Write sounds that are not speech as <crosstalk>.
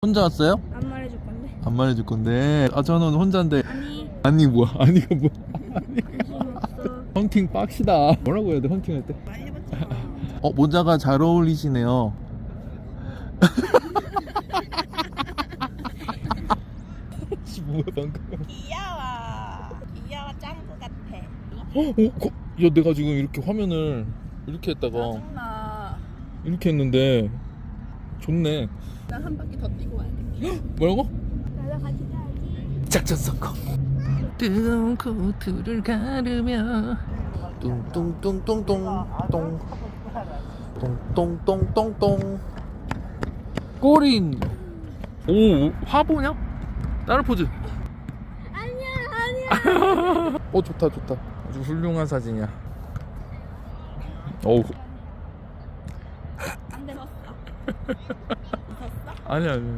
혼자 왔어요? 안 말해줄 건데. 안 말해줄 건데 아 저는 혼자인데 아니, 아니 뭐야 아니가 뭐야 없어. 헌팅 빡시다 뭐라고 해야 돼 헌팅할 때? 어 모자가 잘 어울리시네요 씨, 뭐야 방금 귀여워. 귀여워, 짱구 같아. 어? 어? 거, 야 내가 지금 이렇게 화면을 이렇게 했다가 짜증나. 이렇게 했는데 좋네 나 한 바퀴 더 뛰고 와야겠다. 뭐라고? 나도 같이 가야지. 작전 성공 뜨거운 코트를 가르며 뚱뚱뚱뚱뚱 똥 똥똥똥똥똥 꼬린 오 화보냐? 다른 포즈 아니야, 아니야. <laughs> 어 좋다 좋다 아주 훌륭한 사진이야 어우 안 되었어. <laughs> 아니야 아니야